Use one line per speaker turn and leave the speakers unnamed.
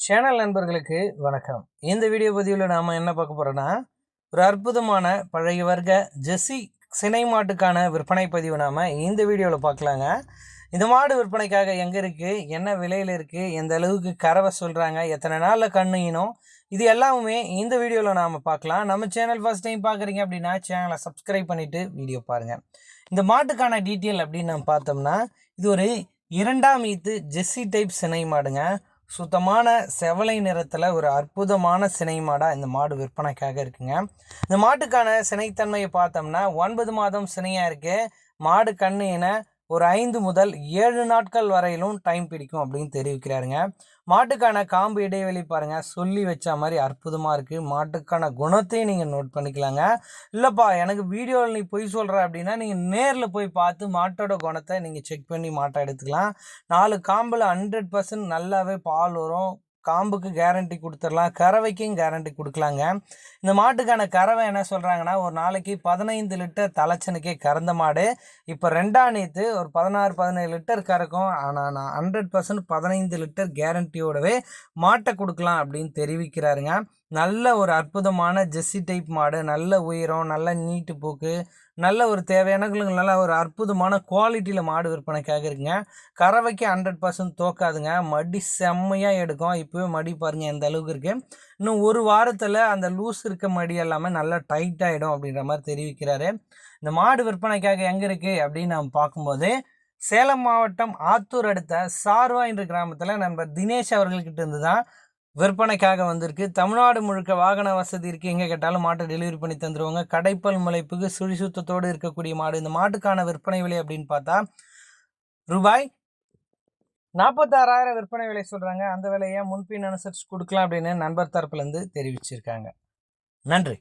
Channel நண்பர்களுக்கு வணக்கம். இந்த வீடியோ பதிவில் நாம் என்ன பார்க்க போகிறோன்னா ஒரு அற்புதமான பழைய வர்க்க ஜெஸ்ஸி சினை மாட்டுக்கான விற்பனை பதிவு நாம் இந்த வீடியோவில் பார்க்கலாங்க. இந்த மாடு விற்பனைக்காக எங்கே இருக்குது என்ன விலையில் இருக்குது எந்த அளவுக்கு கறவை சொல்கிறாங்க எத்தனை நாளில் கண்ணு இது எல்லாமே இந்த வீடியோவில் நாம் பார்க்கலாம். நம்ம சேனல் ஃபஸ்ட் டைம் பார்க்குறீங்க அப்படின்னா சேனலை சப்ஸ்கிரைப் பண்ணிவிட்டு வீடியோ பாருங்கள் இந்த மாட்டுக்கான டீட்டெயில் அப்படின்னு நம்ம பார்த்தோம்னா இது ஒரு இரண்டாம் ஈத்து ஜெஸ்ஸி டைப் சினை மாடுங்க. சுத்தமான செவலை நிறத்தில் ஒரு அற்புதமான சினை மாடாக இந்த மாடு விற்பனைக்காக இருக்குங்க. இந்த மாட்டுக்கான சினைத்தன்மையை பார்த்தோம்னா ஒன்பது மாதம் சினையாக இருக்குது மாடு கண்ணு என ஒரு ஐந்து முதல் ஏழு நாட்கள் வரையிலும் டைம் பிடிக்கும் அப்படின்னு தெரிவிக்கிறாருங்க. மாட்டுக்கான காம்பு இடைவெளி பாருங்கள் சொல்லி வச்ச மாதிரி அற்புதமாக இருக்குது மாட்டுக்கான குணத்தையும் நீங்கள் நோட் பண்ணிக்கலாங்க. இல்லைப்பா எனக்கு வீடியோவில் நீ பொய் சொல்கிற அப்படின்னா நீங்கள் நேரில் போய் பார்த்து மாட்டோட குணத்தை நீங்கள் செக் பண்ணி மாட்டை எடுத்துக்கலாம். நாலு காம்பில் ஹண்ட்ரட் பர்சன்ட் நல்லாவே பால் வரும். காம்புக்கு கேரண்டி கொடுத்துடலாம் கறவைக்கும் கேரண்டி கொடுக்கலாங்க. இந்த மாட்டுக்கான கறவை என்ன சொல்கிறாங்கன்னா ஒரு நாளைக்கு பதினைந்து லிட்டர் தலைச்சனுக்கே கறந்த மாடு. இப்போ ரெண்டாம் நேற்று ஒரு பதினாறு பதினேழு லிட்டர் கறக்கும். ஆனால் நான் ஹண்ட்ரட் பர்சன்ட் பதினைந்து லிட்டர் கேரண்டியோடவே மாட்டை கொடுக்கலாம் அப்படின்னு தெரிவிக்கிறாருங்க. நல்ல ஒரு அற்புதமான ஜெஸ்ஸி டைப் மாடு நல்ல உயரம் நல்ல நீட்டு போக்கு நல்ல ஒரு தேவையான நல்ல ஒரு அற்புதமான குவாலிட்டியில் மாடு விற்பனைக்காக இருக்குங்க கறவைக்கு ஹண்ட்ரட் பர்சன்ட் தோக்காதுங்க. மடி செம்மையாக எடுக்கும். இப்போவே மடி பாருங்கள் எந்த அளவுக்கு இருக்குது இன்னும் ஒரு வாரத்தில் அந்த லூஸ் இருக்க மடி எல்லாமே நல்லா டைட் ஆகிடும் அப்படின்ற மாதிரி தெரிவிக்கிறாரு. இந்த மாடு விற்பனைக்காக எங்கே இருக்குது அப்படின்னு நம்ம பார்க்கும்போது சேலம் மாவட்டம் ஆத்தூர் அடுத்த சார்வா என்ற கிராமத்தில் நண்பர் தினேஷ் அவர்கள்கிட்ட இருந்து தான் விற்பனைக்காக வந்திருக்கு. தமிழ்நாடு முழுக்க வாகன வசதி இருக்குது எங்கே கேட்டாலும் மாட்டை டெலிவரி பண்ணி தந்துடுவாங்க கடைப்பல் முளைப்புக்கு சுழிசுத்தத்தோடு இருக்கக்கூடிய மாடு. இந்த மாட்டுக்கான விற்பனை விலை அப்படின்னு பார்த்தா ரூபாய் நாற்பத்தாறாயிரம் விற்பனை விலை சொல்கிறாங்க அந்த விலையை முன்பின் அனுசரித்து கொடுக்கலாம் அப்படின்னு நண்பர் தரப்புலேருந்து தெரிவிச்சிருக்காங்க. நன்றி.